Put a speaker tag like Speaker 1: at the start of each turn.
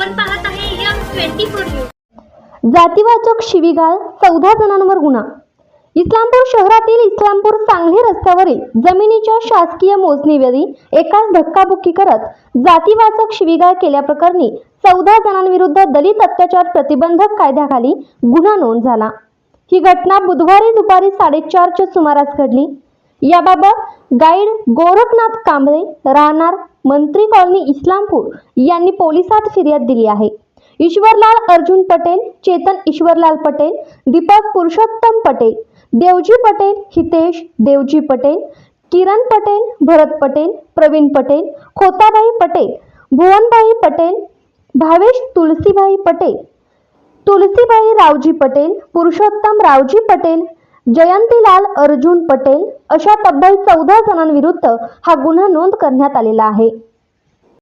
Speaker 1: आपण पाहत आहे यम ट्वेंटी फोर न्यूज.
Speaker 2: जातीवाचक शिवीगाळ चौदा जणांवर गुन्हा. इस्लामपूर शहरातील इस्लामपूर सांगली रस्त्यावरील जमिनीच्या शासकीय मोजणीवेळी एकाच धक्काबुक्की करत जातीवाचक शिवीगाळ केल्याप्रकरणी चौदा जणांविरुद्ध दलित अत्याचार प्रतिबंधक कायद्याखाली गुन्हा नोंद झाला. ही घटना बुधवारी दुपारी साडेचारच्या सुमारास घडली. याबाबत गाईड गोरखनाथ कांबळे राहणार मंत्री कॉलनी इस्लामपूर यांनी पोलिसात फिर्याद दिली आहे. ईश्वरलाल अर्जुन पटेल चेतन ईश्वरलाल पटेल दीपक पुरुषोत्तम पटेल देवजी पटेल हितेश देवजी पटेल किरण पटेल भरत पटेल प्रवीण पटेल खोताबाई पटेल भुवनबाई पटेल भावेश तुलसीबाई पटेल तुलसीबाई रावजी पटेल पुरुषोत्तम रावजी पटेल जयंतीलाल अर्जुन पटेल अशा तब्बल चौदा जणांविरुद्ध हा गुन्हा नोंद करण्यात आलेला आहे.